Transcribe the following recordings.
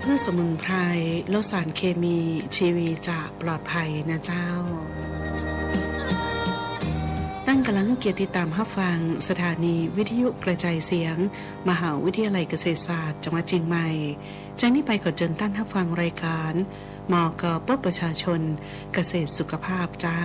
เพืชสมุนไพรลดสารเคมีชีวีจะปลอดภัยนะเจ้า ตั้งกำลังเกียรติตามรับฟัง สถานีวิทยุกระจายเสียง มหาวิทยาลัยเกษตรศาสตร์จังหวัดเชียงใหม่จากนี้ไปขอเชิญท่านรับฟังรายการมอกปประชาชนเกษตรสุขภาพเจ้า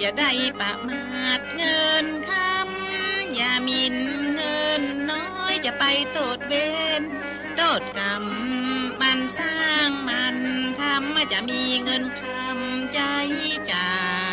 อย่าได้ประมาทเงินคำอย่ามินเงินน้อยจะไปโทษเบนโทษกรรมมันสร้างมันทำจะมีเงินคำใจจ่าย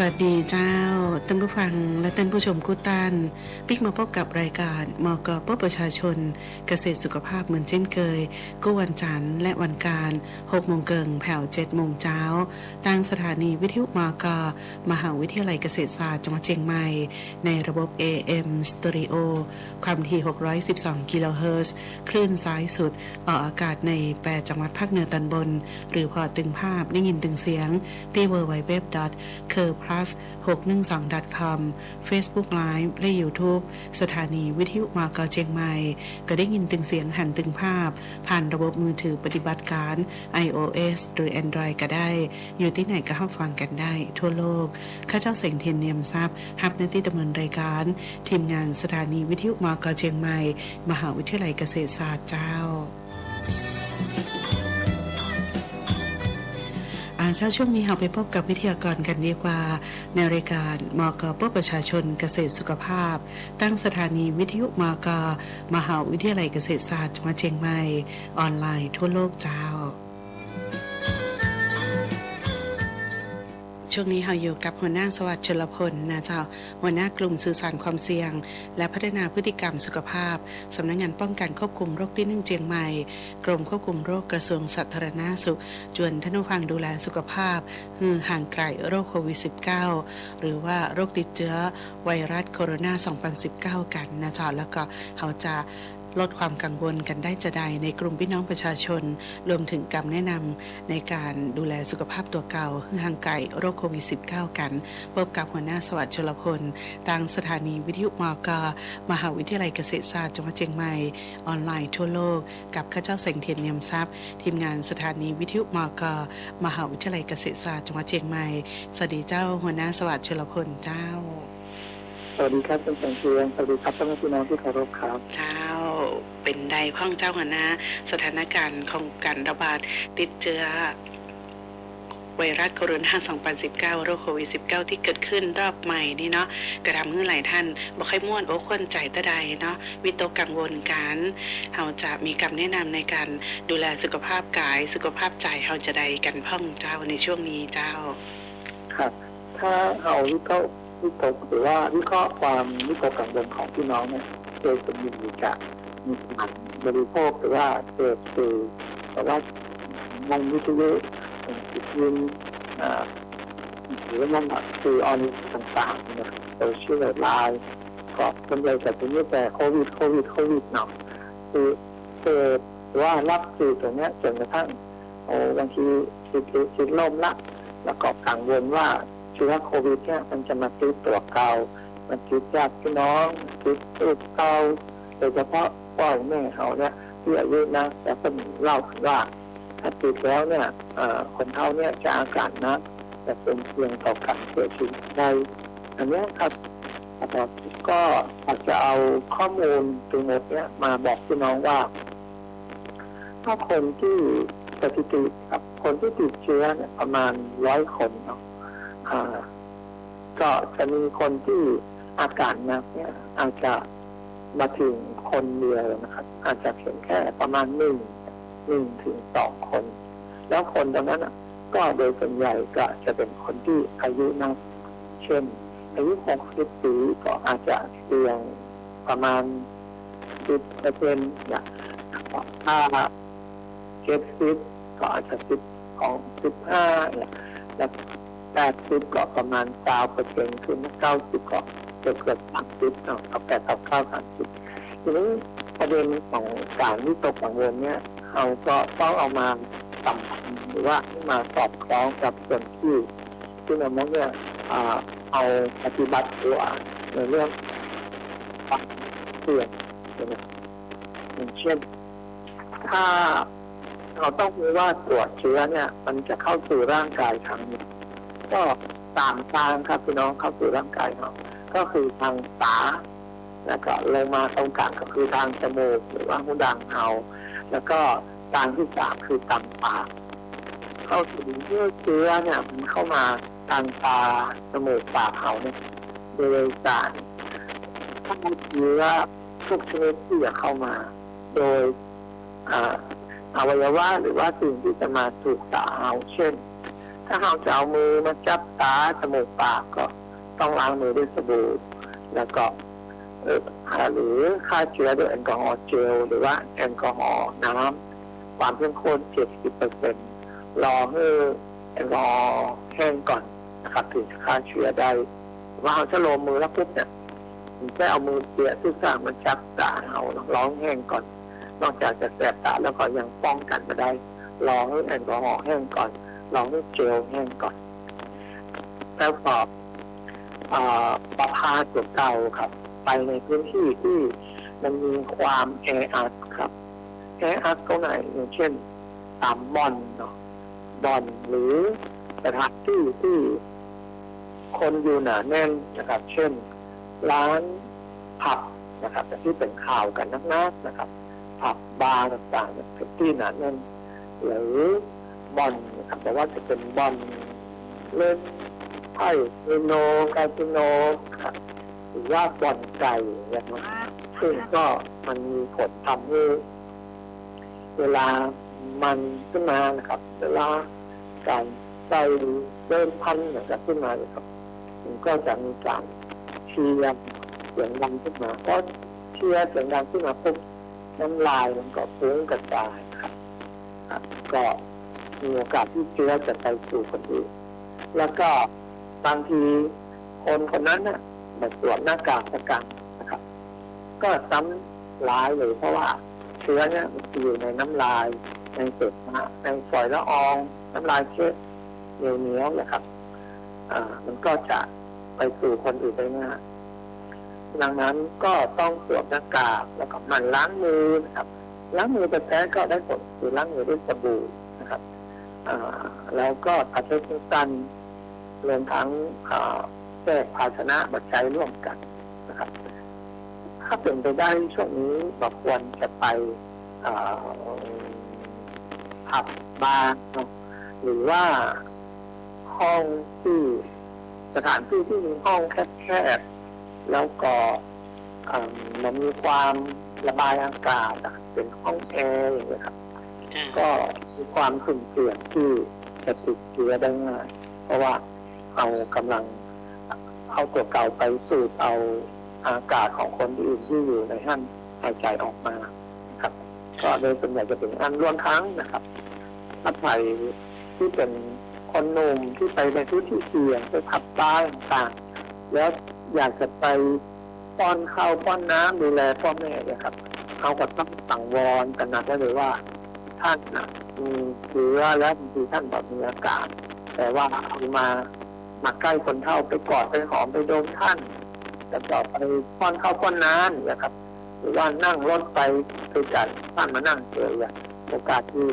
สวัสดีเจ้าท่านผู้ฟังและท่านผู้ชมกู้ตันปิกมาพบกับรายการมกปประชาชน เกษตรสุขภาพเหมือนเช่นเคยกู้วันจันทร์และวันการ6โมงเกิงแผ่ว7โมงเช้าตั้งสถานีวิทยุมกมหาวิทยาลัยเกษตรศาสตร์จังหวัดเชียงใหม่ ในระบบ AM Stereo ความถี่ 612 กิโลเฮิรตซ์คลื่นซ้ายสุดออกอากาศใน 8 จังหวัดภาคเหนือตอนบน หรือพอตึงภาพได้ยินตึงเสียงที่ www. c u r plus 612 com Facebook Live และ YouTube สถานีวิทยุมากเชียงใหม่ ก็ได้ยินตึงเสียงหันตึงภาพ ผ่านระบบมือถือปฏิบัติการ iOS หรือ Android ก็ได้ อยู่ที่ไหนก็รับฟังกันได้ ทั่วโลก ข้าเจ้าเสงเทียนเนียมทรัพย์รับหน้าที่ดำเนินรายการ ทีมงานสถานีวิทยุมากเชียงใหม่ มหาวิทยาลัยเกษตรศาสตร์เจ้า เช้าช่วงนี้เราไปพบกับวิทยากรกันดีกว่า ในรายการมกเพื่อประชาชนเกษตรสุขภาพ ตั้งสถานีวิทยุมกมหาวิทยาลัยเกษตรศาสตร์จังหวัดเชียงใหม่ ออนไลน์ทั่วโลกเจ้า ช่วงนี้เราอยู่กับหัวหน้าสวัสดิ์ชลพลนะเจ้าหัวหน้ากลุ่มสื่อสารความเสี่ยง และพัฒนาพฤติกรรมสุขภาพสำนักงานป้องกันควบคุมโรคที่หนึ่งเจียงใหม่ กรมควบคุมโรคกระทรวงสาธารณาสุข จวนท่านผู้ฟังดูแลสุขภาพคือห่างไกลโรคโควิด -19 หรือว่าโรคติดเชื้อไวรัสโคโรนา 2019 กันนะเจ้าแล้วก็เขาจะ ลดความกังวลกันได้จะใดในกลุ่มพี่น้องประชาชน รวมถึงคำแนะนำในการดูแลสุขภาพตัวเก่าคือห่างไกลโรคโควิด -19 กัน พบกับหัวหน้าสวัสดิ์ชลพลทางสถานีวิทยุมกมหาวิทยาลัยเกษตรศาสตร์จังหวัดเชียงใหม่ ออนไลน์ทั่วโลก กับข้าเจ้าแสงเทียนเนียมทรัพย์ ทีมงานสถานีวิทยุมกมหาวิทยาลัยเกษตรศาสตร์จังหวัดเชียงใหม่สวัสดีเจ้าหัวหน้าสวัสดิ์ชลพลเจ้าสวัสดีครับคุณแสงเทียนสวัสดีครับท่านพี่น้องที่เคารพครับเจ้า เป็นใดข้องเจ้าหัวหน้าสถานการณ์ของการระบาดติดเชื้อไวรัสโคโรนา 2019 โรคโควิด -19 ที่เกิดขึ้นรอบใหม่นี่เนาะกระทำให้หลายท่านบ่ค่อยม่วนโอ้ควนใจตะใดเนาะวิตกกังวลกันเราจะมีคำแนะนำในการดูแลสุขภาพกายสุขภาพใจเราจะใดกันพ่องเจ้าในช่วงนี้เจ้า ครับ ถ้าเอาวิเคราะห์วิตกหรือว่าวิเคราะห์ความวิตกกังวลของพี่น้องเนี่ยโดยสมบูรณ์จากมีการ บริโภคหรือว่าเสพสื่อหรือว่ามงวิทยุสิยินอ่าหรือว่าสื่อออนไลน์ต่างๆเนี่ยโซเชียลไลน์ก็เป็นเลยแต่เป็นแต่โควิดโควิดโควิดเนาะคือเสพหรือว่ารับสื่อตรงนี้จนกระทั่งโอ้บางทีสิทธิ์สิทธิ์ล่มละแล้วก็กังวลว่าเชื้อโควิดเนี่ยมันจะมาติดตัวเก่ามันติดญาติพี่น้องติดตัวเก่าโดยเฉพาะ พ่อแม่เขาเนี่ยที่อายุนะแต่เป็นเล่าว่าถ้าติดแล้วเนี่ยคนเท่าเนี่ยจะอาการนะแต่เป็นเพียงต่อการเสียชีวิตได้อันนี้ครับอาจารย์ก็อาจจะเอาข้อมูลตรงนี้เนี่ยมาบอกพี่น้องว่า ถ้าคนที่สถิติครับ คนที่ติดเชื้อเนี่ยประมาณร้อยคนเนาะก็จะมีคนที่อาการนักเนี่ยอาจจะ มาถึงคนเดียวนะครับ อาจจะเพียงแค่ประมาณหนึ่งหนึ่งถึงสองคน แล้วคนตรงนั้นก็โดยส่วนใหญ่ก็จะเป็นคนที่อายุนักเช่น อายุหกสิบปีก็อาจจะเสี่ยงประมาณสิบเปอร์เซ็นต์นะถ้าเจ็ดสิบก็อาจจะสิบของสิบห้าเนี่ยแล้วแปดสิบก็ประมาณเก้าเปอร์เซ็นต์ขึ้นเก้าสิบก็ เกือบเกือบสามสิบเนาเอาแปดเอาเก้าสามสิบทีนี้ประเด็นของการวิตกกังวลเนี่ยเราก็ต้องเอามาสัมพันธ์หรือว่ามาสอดคล้องกับส่วนที่ที่นามกเนี่ยเอาปฏิบัติตัวในเรื่องความเสี่ยงนะอย่างเช่น ถ้าเราต้องรู้ว่าตรวจเชื้อเนี่ย มันจะเข้าสู่ร่างกายทางก็ตามทางครับพี่น้องเข้าสู่ร่างกายเรา ก็คือทางตาแล้วก็ลงมาตรงกลางก็คือทางจมูกหรือว่าหูดังเอา แล้วก็ทางที่สามคือทางปากเข้าสู่เชื้อเชื้อเนี่ยมันเข้ามาทางตาจมูกปากเขาเนี่ยโดยการถ้าเชื้อทุกชนิดที่จะเข้ามา โดยอ่าอวัยวะหรือว่าสิ่งที่จะมาถูกตาเอาเช่น ถ้าเราจะเอามือมาจับตาจมูกปากก็ ต้องล้างมือด้วยสบู่แล้วก็หรือฆ่าเชื้อด้วยแอลกอฮอล์เจลหรือว่าแอลกอฮอล์น้ำความเข้มข้น70เปอร์เซ็นรอให้แอลกอฮอล์แห้งก่อนนะครับถึงจะฆ่าเชื้อได้ว่าเราจะลงมือแล้วปุ๊บเนี่ยมันแค่เอามือเปียกที่สร้างมันจับตาเอาร้องแห้งก่อน นอกจากจะแสบตาแล้วก็ยังป้องกันมาได้รอให้แอลกอฮอล์แห้งก่อนรอให้เจลแห้งก่อนแล้วก็อ่า ประพาตัวเก่าครับ ไปในพื้นที่ที่มันมีความแออัดครับแออัดตรงไหนอย่างเช่นตามบ่อนเนาะบ่อนหรือสถานที่ที่คนอยู่หนาแน่นนะครับ เช่น ร้านผับนะครับที่เป็นข่าวกันนักๆนะครับ ผับบาร์ต่างๆที่หนาแน่นหรือบอลนะครับแต่ว่าจะเป็นบอลเล่น ไพ่เมโนคาสิโนครับหรือว่าบอลไก่อย่างเงี้ซึ่งก็มันมีผลทำให้เวลามันขึ้นมานะครับ เวลาการใจเริ่มพันอย่างกับขึ้นมาเลยครับมันก็จะมีการเชียร์เสียงดังขึ้นมาก็เชียร์เสียงดังขึ้นมาปุ๊บน้ำลายมันก็ฟุ้งกระจายครับครับก็มีโอกาสที่เชื้อจะไปสู่คนอื่นแล้วก็ บางทีคนคนนั้นน่ะมาสวมหน้ากากประกันนะครับ ก็ซ้ำร้ายเลยเพราะว่าเชื้อเนี่ยมันอยู่ในน้ำลายในเศษนะในฝอยละออง น้ำลายเชื้อเหนียวเหนียวๆนะครับอ่ามันก็จะไปสู่คนอื่นได้ง่ายดังนั้นก็ต้องสวมหน้ากากแล้วก็มันล้างมือนะครับล้างมือแต่แท้ก็ได้ผลคือล้างมือด้วยสบู่นะครับแล้วก็ตัดเส้นกัน รวมทั้งอ่าแยกภาชนะมาใช้ร่วมกันนะครับ ถ้าเป็นไปได้ช่วงนี้เราควรจะไปอ่าผับบาร์เนอะหรือว่าห้องที่สถานที่ที่มีห้องแคบๆแล้วก็อ่ามันมีความระบายอากาศอะเป็นห้องแอร์อย่างเงี้ยครับ ก็มีความสุ่มเสี่ยงที่จะติดเชื้อได้ง่ายเพราะว่า เอากำลังเอาตัวเก่าไปสูดเอาอากาศของคนอื่นที่อยู่ในห้านหายใจออกมาครับ ก็โดยส่วนใหญ่จะเป็นอันรวมทั้งนะครับถ้าใครที่เป็นคนหนุ่มที่ไปในพื้นที่เสี่ยงไปขับบ้านต่างๆแล้วอยากจะไปป้อนข้าวป้อนน้ำดูแลพ่อแม่นี่ยครับเขาก็ต้องสั่งวอนกันนะได้เลยว่าท่านนะมีเชื้อและบางทีท่านแบบมีอาการแต่ว่าเอามา มาใกล้คนเท่าไปกอดไปหอมไปโดนท่านแล้วก็ไปป้อนข้าวป้อนน้ำนี่ยครับ หรือว่านั่งรถไปไปจัดท่านมานั่งเฉยอะโอกาสที่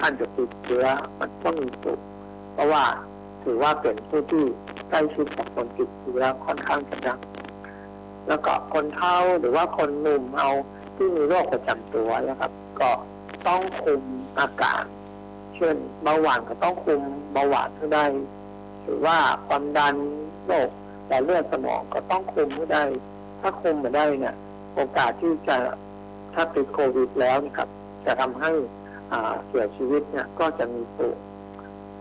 ท่านจะติดเชื้อมันก็มีสูงเพราะว่าถือว่าเป็นผู้ที่ใกล้ชิดกับคนติดเชื้อค่อนข้างจะดังแล้วก็คนเฒ่าหรือว่าคนหนุ่มเอาที่มีโรคประจำตัวนะครับ ก็ต้องคุมอาการ เช่นเบาหวานก็ต้องคุมเบาหวานให้ได้ หรือว่าความดันโรคแต่เลือดสมองก็ต้องคุมให้ได้ ถ้าคุมมาได้เนี่ย โอกาสที่จะถ้าติดโควิดแล้วนะครับ จะทำให้อ่าเสียชีวิตเนี่ยก็จะมีสูง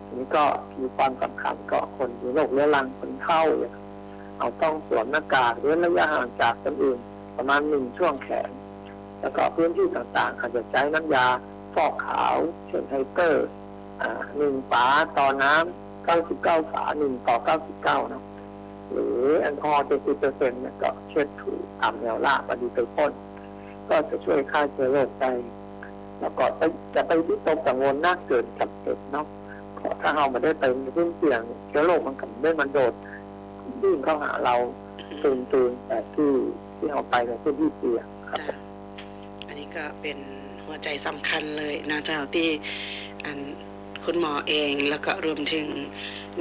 ทีนี้ก็มีความสำคัญก็คนมีโรคเรื้อรังคนเฒ่าเนี่ยเอาต้องสวมหน้ากากเว้นระยะห่างจากคนอื่น ประมาณหนึ่งช่วงแขน แล้วก็พื้นที่ต่างๆ อาจจะใช้น้ำยาฟอกขาว เช่นไฮเตอร์อ่าหนึ่งฝาต่อน้ำ 99ฝาหนึ่งต่อ 99เนะ หรือแอลกอฮอล์70เปอร์เซ็นต์เนี่ยก็เช็ดถูตามแนวราบอดีไปพ่นก็จะช่วยฆ่าเชื้อโรคได้แล้วก็ไปจะไปที่ตกกังวลน่าเกินจำเป็นเนาะเพราะถ้าเราม่ได้ไปในพื้นเสี่ยงเชื้อโรคมันกับได้มันโดดวิ่งเข้าหาเราตูนตูนแต่ที่ที่เราไปในพื้นที่เสี่ยงครับอันนี้ก็เป็นหัวใจสำคัญเลยนะเจ้าที่อัน คุณหมอเอง แล้วก็รวมถึง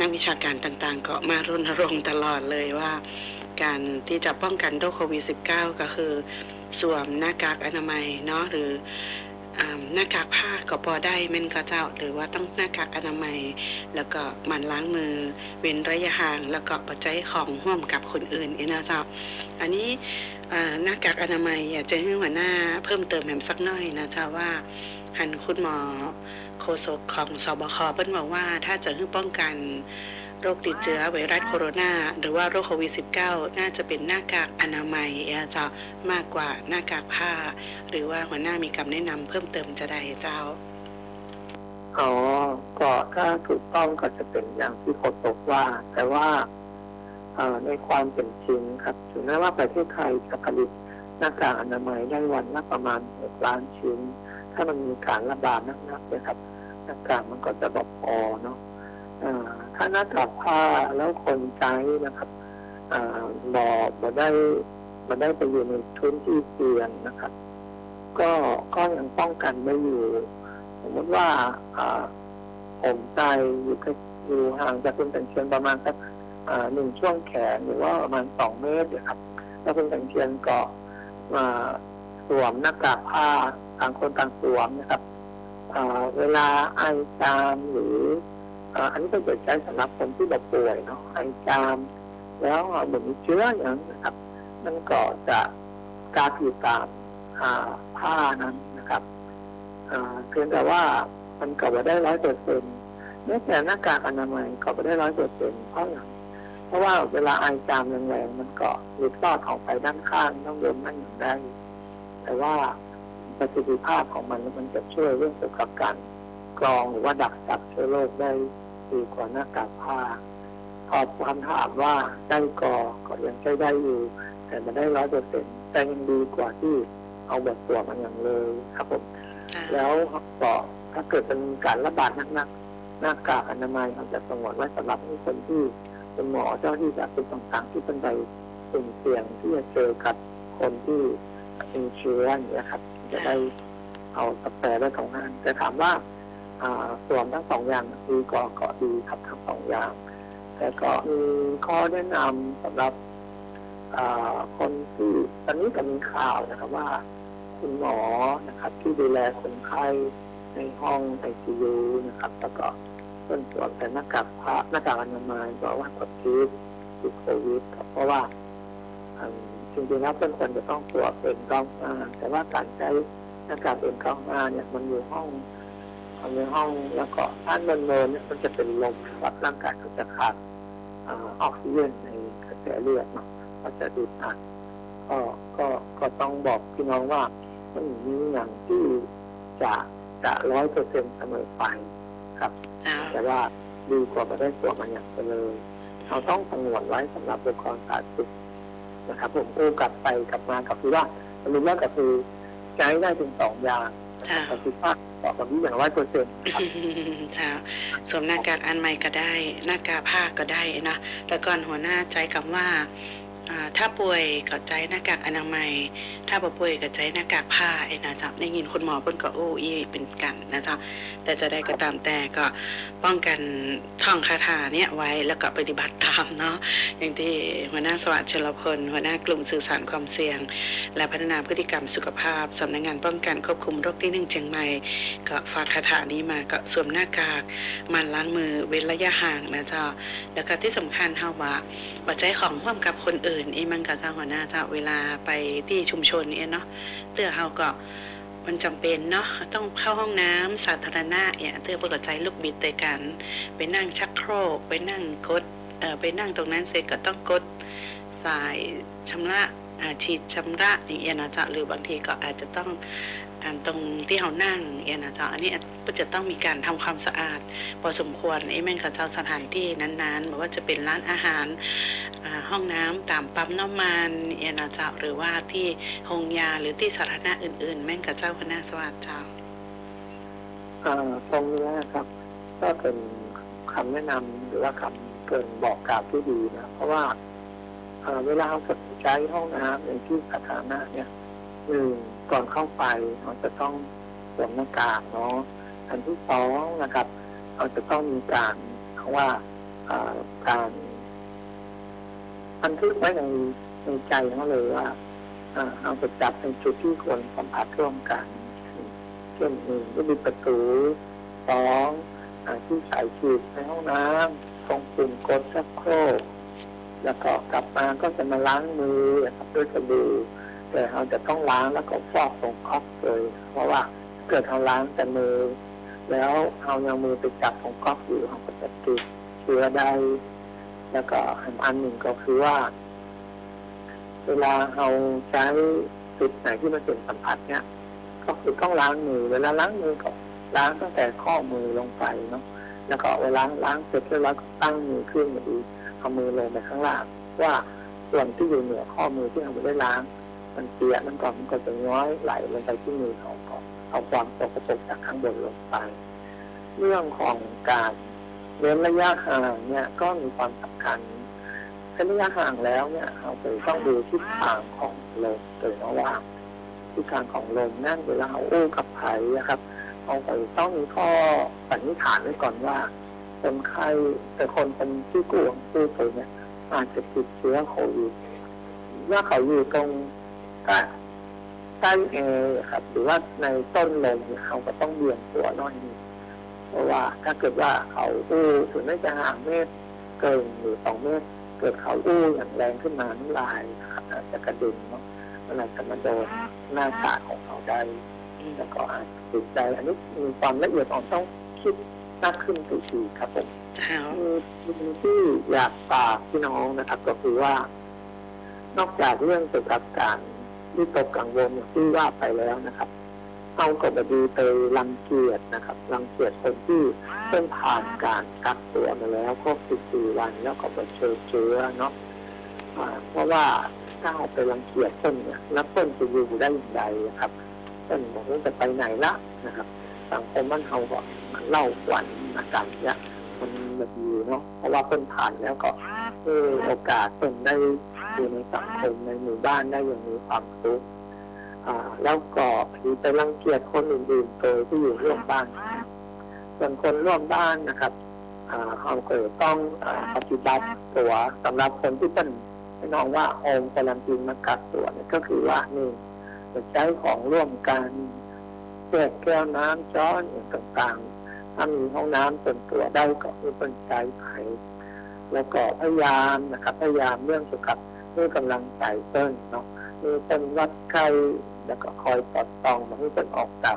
นักวิชาการต่างๆ ก็มารณรงค์ตลอดเลยว่า การที่จะป้องกันโรคโควิด -19 ก็คือสวมหน้ากากอนามัยเนาะหรือหน้ากากผ้าก็พอได้แม่นก็เจ้า หรือว่าต้องหน้ากากอนามัย แล้วก็หมั่นล้างมือ เว้นระยะห่าง แล้วก็ปัจจัยของร่วมกับคนอื่นเองนะเจ้า อันนี้หน้ากากอนามัยอยากจะให้หัวหน้าเพิ่มเติมแหมสักหน่อยนะเจ้าว่าหันคุณหมอ โฆษกของสบคเพิ่นบอกว่าถ้าจะให้ป้องกันโรคติดเชื้อไวรัสโคโรนาหรือว่าโรคโควิด -19 น่าจะเป็นหน้ากากอนามัยเจ้ามากกว่าหน้ากากผ้า หรือว่าหัวหน้ามีคำแนะนำเพิ่มเติมจะได้เจ้าอ๋อก็ถ้าถูกต้องก็จะเป็นอย่างที่โฆษกว่า แต่ว่าในความเป็นจริงครับถึงแม้ว่าประเทศไทยจะผลิตหน้ากากอนามัยได้วันละประมาณหกล้านชิ้น ถ้ามันมีการระบาดนักๆนะครับ หน้ากากมันก็จะบพอเนาะถ้าหน้ากากผ้าแล้วคนใช้นะครับอบอบอได้บอได้ไปอยู่ในพื้นที่เสี่ยงนะครับ ก็ก็ยังป้องกันไม่อยู่ สมมติว่าผมใจอยู่อยู่ห่างจากคุณแต่งเชียนประมาณสักหนึ่งช่วงแขนหรือว่าประมาณสองเมตรเนี่ยครับ แล้วคุณแต่งเชียนก็มาสวมหน้ากากผ้าต่างคนต่างสวมนะครับ เวลาไอจามหรืออันนี้ก็จะใช้สำหรับคนที่แบบป่วยเนาะไอจาม แล้วเหมือนเชื้ออย่างนะครับ มันก็จะกาดอยู่ตามผ้านั้นนะครับเพียงแต่ว่ามันก็บ่ได้ร้อยเปอร์เซ็นต์แม้แต่หน้ากากอนามัยก็ไม่ได้ร้อยเปอร์เซ็นต์เพราะอย่างเพราะว่าเวลาไอจามแรงๆมันก็หลุดลอดออกไปด้านข้างต้องโดนนั่งอย่างได้แต่ว่า ประสิทธิภาพของมันมันจะช่วยเรื่องเกี่ยวกับการกรองหรือว่าดักจับเชื้อโรคได้ดีกว่าหน้ากากผ้าตอบคำถามว่าได้กอก็ยังใช้ได้อยู่ แต่มันได้ร้อยเปอร์เซ็นต์แต่ยังดีกว่าที่เอาแบบตัวมันอย่างเลยครับผมจ้าแล้วก็ถ้าเกิดเป็นการระบาดหนักๆหน้ากากอนามัยเขาจะสงวนไว้สำหรับคนที่เป็นหมอเจ้าหน้าที่จะเป็นต่างๆที่เป็นใดสุ่มเสี่ยงที่จะเจอกับคนที่เป็นเชื้ออย่างนี้ยครับ จะได้เอาสแปรได้ของงานแต่ถามว่าอ่าส่วนทั้งสองอย่างดีก็ก็ดีครับทั้งสองอย่าง แต่ก็มีข้อแนะนำสำหรับคนที่ตอนนี้ก็มีข่าวนะครับว่า คุณหมอนะครับ ที่ดูแลคนไข้ในห้องไอซียูนะครับ แล้วก็ต้นสวมแต่หน้ากากผ้าหน้ากากอนามัยบอกว่ากดชีสติดโควิดครับเพราะว่าอ จริงๆแล้วเพื่อนควรจะต้องตรวจเป็นกล้องหน้าแต่ว่าการใช้หน้ากากเป็นกล้องหน้าเนี่ยมันอยู่ห้องในห้องแล้วก็ถ้าเนินๆเนี่ยมันจะเป็นลมครับร่างกายก็จะขาดอ่าออกซิเจนในกระแสเลือดเนาะก็จะดูดอัดก็ก็ก็ต้องบอกพี่น้องว่ามันมีอย่างที่จะจะร้อยเปอร์เซ็นต์เสมอไปครับจ้าแต่ว่าดีกว่าไม่ได้ตัวมันอย่างไปเลย เราต้องสงวนไว้สำหรับบุคคลสาธารณสุข นะครับผมอู้กลับไปกลับมากับคือว่าสรุปแล้วก็คือใช้ได้ถึงสองอย่างจ้าประสิทธิภาพต่อกับที่อย่างร้อยเปอร์เซ็นต์ครับจ้าสวมหน้ากากอันใหม่ก็ได้ หน้ากากผ้าก็ได้นะแต่ก่อนหัวหน้าใจคำว่าอ่าถ้าป่วยก็ใจหน้ากากอนามัย ถ้าบ่ป่วยก็ใจหน้ากากผ้าไอ้นะจ๊ะได้ยินคุณหมอเพิ่นก็โอ้อีเป็นกันนะจ๊ะแต่จะได้ก็ตามแต่ก็ป้องกันท่องคาถาเนี่ยไว้แล้วก็ปฏิบัติตามเนาะอย่างที่หัวหน้าสวัสดิ์ชลพลหัวหน้ากลุ่มสื่อสารความเสี่ยง และพัฒนาพฤติกรรมสุขภาพสำนักงานป้องกันควบคุมโรคที่หนึ่งเชียงใหม่ก็ฝากคาถานี้มาก็สวมหน้ากากมันล้างมือเว้นระยะห่างนะจ้าแล้วก็ที่สำคัญเฮาว่าปัจจัยของร่วมกับคนอื่นอีมันก็จ้าหัวหน้าจ้าเวลาไปที่ชุมชนนเนี่ยเนาะเตื้อเฮาก็มันจำเป็นเนาะต้องเข้าห้องน้ำสาธารณะเนี่ยเตื้อเปิดใจลูกบิดแต่กันไปนั่งชักโครกไปนั่งกดเออไปนั่งตรงนั้นเสร็จก็ต้องกดสายชำระอาฉีดชำระอย่างเงี้ยนะจ๊ะหรือบางทีก็อาจจะต้อง ตรงที่เขานั่งอางเงี้ยนะจ๊ะอันนี้ก็จะต้องมีการทำความสะอาดพอสมควรไอ้แม่งกับเจ้าสถานที่นั้นๆไม่ว่าจะเป็นร้านอาหารห้องน้ำตามปั๊มน้ำมันเอ็นะเจ้าหรือว่าที่โรงยาหรือที่สาธารณะอื่น ๆ แม่งกับเจ้าคณะสวัสดิ์เจ้าตรงนี้นะครับ ก็เป็นคำแนะนำหรือว่าคำเกินบอกกล่าวที่ดีนะเพราะว่าเอ่อเวลาเราใช้ห้องน้ำในที่สาธารณะเนี่ยหนึ่ง ก่อนเข้าไปเราจะต้องสวมหน้ากากเนาะอันที่สองนะครับ เราจะต้องมีการเขาว่าการบันทึกไว้ในในใจเขาเลยว่าเอ่อเราจะจับในจุดที่ควรสัมผัสร่วมกันเช่นหนึ่งก็มีประตูสองอที่สายฉีดในห้องน้ำตรงปุ่มกดชักโครกแล้วก็กลับมาก็จะมาล้างมือนะครับด้วยสบู่แต่ เราจะต้องล้างแล้วก็ฟอกตรงก๊อกเลย เพราะว่าเกิดเราล้างแต่มือ แล้วเอายังมือไปจับตรงก๊อกอยู่เราก็จะติดเชื้อได้แล้วก็อันหนึ่งก็คือว่า เวลาเราใช้จุดไหนที่มันเป็นสัมผัสเนี่ยก็คือต้องล้างมือ เวลาล้างมือก็ล้างตั้งแต่ข้อมือลงไปเนาะแล้วก็เวลาล้างเสร็จแล้วเราก็ตั้งมือขึ้นมาดูเอามือลงไปข้างล่างว่าส่วนที่อยู่เหนือข้อมือที่เราไม่ได้ล้าง มันเปียกมันก็มันก็จะย้อยไหลลงไปที่มือของก่อนเอาความสกปรกจากข้างบนลงไป เรื่องของการเว้นระยะห่างเนี่ยก็มีความสำคัญเว้นระยะห่างแล้วเนี่ยเราจะต้องดูทิศทางของลมเลยนะว่าทิศทางของลมนั่นเวลาเอาอู้กับไผ่นะครับเอาไปต้องมีข้อสันนิษฐานไว้ก่อนว่าคนไข้แต่คนเป็นที่กู้ของกู้ไปเนี่ยอาจจะติดเชื้อโควิดว่าเขาอยู่ตรง ใต้ใต้แอร์ครับ หรือว่าในต้นลมเนี่ยเขาก็ต้องเบี่ยงตัวหน้อยนึงเพราะว่าถ้าเกิดว่าเขาอู้ถึงแม้จะห่างเมตรเกินหรือสองเมตร เกิดเขาอู้อย่างแรงขึ้นมาน้ำลายนะครับอาจจะกระเด็นเนาะมันอาจจะมาโดนหน้ากากของเขาได้แล้วก็อาจติดใจอันนี้มีความละเอียดอ่อนต้องคิดมากขึ้นทุกทีครับผมเจ้ามีมีที่อยากฝากพี่น้องนะครับ ก็คือว่า นอกจากเรื่องเกี่ยวกับการ ที่ตกกังวลอย่างที่ว่าไปแล้วนะครับเอากบดีไปรังเกียจนะครับรังเกียจคนที่เพิ่งผ่านการกักตัวมาแล้วครบ14วันแล้วก็ไปเชื้อเชื้อเนาะเพราะว่าถ้าไปรังเกียจต้นเนี่ยแล้วต้นจะอยู่ได้อย่างไรครับต้นบอกว่าจะไปไหนละนะครับสังคมมันเฮาก็มันเล่าวันอาการเนี่ยมันแบบดีเนาะเพราะว่าเพิ่นผ่านแล้วก็เออโอกาสเพิ่นได้ อยู่ในสังคมในหมู่บ้านได้อย่างมีความสุขอ่าแล้วก็ผีไปรังเกียจคนอื่นๆโดยที่อยู่ร่วมบ้าน ส่วนคนร่วมบ้านนะครับอ่าเขาก็ต้องปฏิบัติตัวสำหรับคนที่เป็นน้องว่าโฮมการันตีมากักตัวเนี่ยก็คือว่านี่จะใช้ของร่วมกันแก้แก้วน้ำช้อนอย่างต่างๆ ถ้ามีห้องน้ำส่วนตัวได้ก็มีคนใช้ไขแล้วก็พยายามนะครับพยายามเรื่องเกี่ยวกับ เรื่องกำลังใจเต้นเนาะมีเป็นวัดไข้แล้วก็คอยปลอดตองมาให้เต้นออกจาก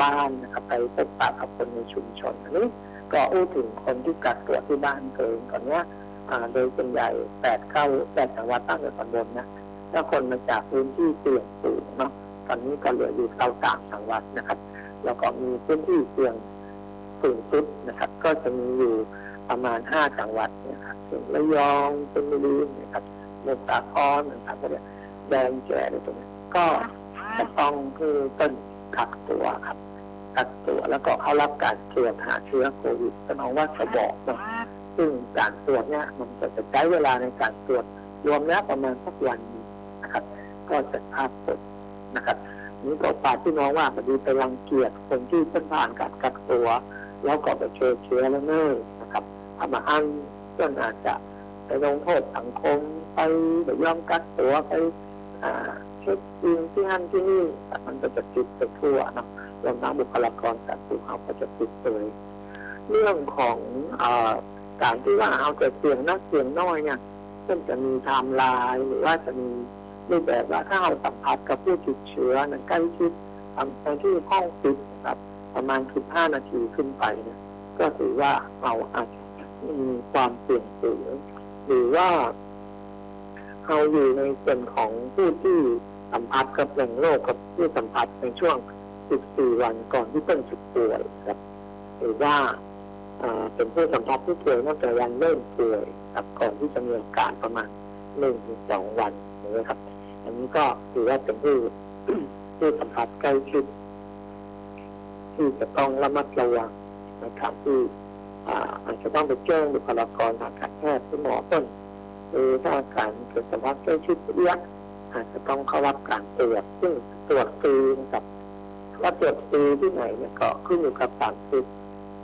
บ้านนะครับไปพบปะกับคนในชุมชนอันนี้ก็อู้ถึงคนที่กักตัวที่บ้านตัวเองก่อนเนี้ยอ่าโดยส่วนใหญ่แปดเก้าแปดจังหวัดตั้งแต่ตอนบนนะถ้าคนมาจากพื้นที่เสี่ยงสูงเนาะตอนนี้ก็เหลืออยู่เก้าสามจังหวัดนะครับแล้วก็มีพื้นที่เสี่ยงสูงสุดนะครับก็จะมีอยู่ประมาณห้าจังหวัดเนะครับเช่นระยองชลบุรีนะครับ สมุทรสาครนะครับก็เนี่ยแดงแจ๋อะไรตรงนี้ก็จะต้องคือต้นกักตัวครับกักตัวแล้วก็เข้ารับการตรวจหาเชื้อโควิดก็น้องว่าจะบอกเนาะซึ่งการตรวจเนี่ยมันจะใช้เวลาในการตรวจรวมแล้วประมาณสักวันหนึ่งนะครับ ก็จะทราบผลนะครับนี่ก็ฝากพี่น้องว่าพอดีไปรังเกียจคนที่เพิ่งผ่านการกักตัว แล้วก็ไปเชื้อเชื้อแล้วเนิ่นะครับทำมาอันก็อาจจะ ไปลงโทษสังคมไปไปยอมกักตัวไปเช็คอินที่นั่นที่นี่มันก็จะติดไปทั่วนะรวมทั้งบุคลากรการศึกเขาก็จะติดเลยเรื่องของอการที่ว่าเอาแต่เสียงนักเสียงน้อยเนี่ยซึ่งจะมีไทม์ไลน์หรือว่าจะมีรูปแบบว่าถ้าเราสัมผัสกับผู้ติดเชื้อนั้นใกล้ชิดทำในที่ห้องปิดนะครับประมาณ 15 นาทีขึ้นไปเนี่ยก็ถือว่าเราอาจจะมีความเสี่ยงสูง หรือว่าเราอยู่ในส่วนของผู้ที่สัมผัสกับแหล่งโรคกับผู้สัมผัสในช่วง 14 วันก่อนที่เป็นจุดป่วยครับ หรือว่าเป็นผู้สัมผัสที่ป่วยตั้งแต่วันเริ่มป่วยครับก่อนที่จะมีอาการประมาณหนึ่งถึงสองวันนี้ยครับ อันนี้ก็ถือว่าเป็นผู้ผู้สัมผัสใกล้ชิดที่จะต้องระมัดระวังนะครับที่ อาจจะต้องไปแจ้งบุคลากรทางการแพทย์ที่หมอต้นหรือถ้าอาการเกิดสัมผัสใกล้ชิดเรียกอาจจะต้องเข้ารับการตรวจซึ่งตรวจฟรีนะครับว่าตรวจฟรีที่ไหนเนี่ยก็ขึ้นอยู่กับสารสิทธิ์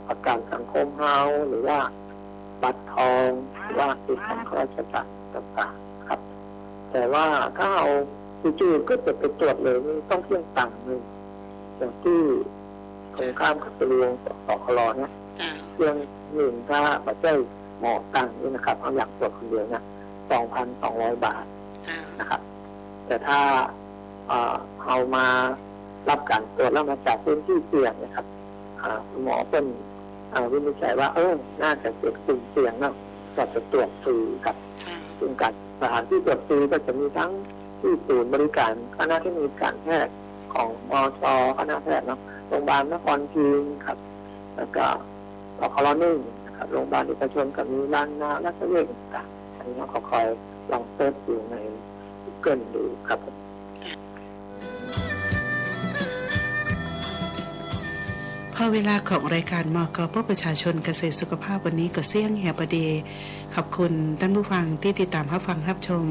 ประกันสังคมเฮาหรือว่าบัตรทองหรือว่าสิทธิ์ของข้าราชการต่างๆครับ แต่ว่าถ้าเอาจู่ๆก็จะไปตรวจเลยนี่ต้องเพียงต่างหนึ่งอย่างที่ตรงข้ามกับตรวงสคลเนี่ย เจ้าเพียงหนึ่งถ้าปัจจัยหมอตังนี่นะครับเอาอยากตรวจคนเดียวเนี่ยสองพันสองร้อยบาทเจ้านะครับ แต่ถ้าเอ่อเอามารับการตรวจแล้วมาจากพื้นที่เสี่ยงนะครับอ่าคุณหมอเป็นอ่าวินิจฉัยว่าเออน่าจะเกิดกลุ่มเสี่ยงเนาะก็จะตรวจฟรีครับเจ้าซึ่งการสถานที่ตรวจฟรีก็จะมีทั้งที่ศูนย์บริการคณะเทคนิคการแพทย์ของมอชคณะแพทย์เนาะโรงพยาบาลนครพิงค์ครับ แล้วก็ สคลหนึ่งนะครับโรงพยาบาลเอกชนกับมีร้านนาและเวชต่างๆอันนี้เราคอยลองเซิร์ชดูในเกินดูครับ อเวลาของรายการมอกเพื่อประชาชนเกษตรสุขภาพวันนี้ก็เสี่ยงแหบประเดขอบคุณท่านผู้ฟังที่ติดตามรับฟังรับชม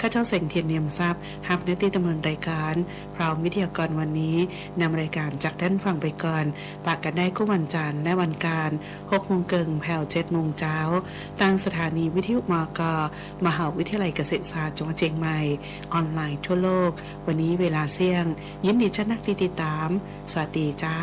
ข้าเจ้าเสงเทียนเนียมทรัพย์ทับเนื้อตีดำเนินรายการพร้อมวิทยากรวันนี้นำรายการจากด้านฟังไปก่อนปากกันได้ก็วันจันทร์และวันการ6โมงเกิงแผ่ว7โมงเช้าตั้งสถานีวิทยุมอกมหาวิทยาลัยเกษตรศาสตร์จังหวัดเชียงใหม่ ออนไลน์ทั่วโลก วันนี้เวลาเสี่ยง ยินดีจ้านักติดตาม สวัสดีเจ้า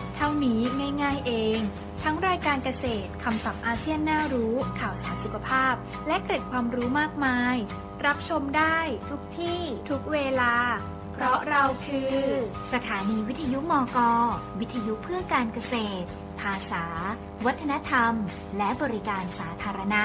ท่านี้ง่าย ๆ เอง ทั้งรายการเกษตรคำศัพท์อาเซียนน่ารู้ ข่าวสารสุขภาพ และเกร็ดความรู้มากมาย รับชมได้ทุกที่ทุกเวลา เพราะเราคือ สถานีวิทยุมก วิทยุเพื่อการเกษตร ภาษา วัฒนธรรม และบริการสาธารณะ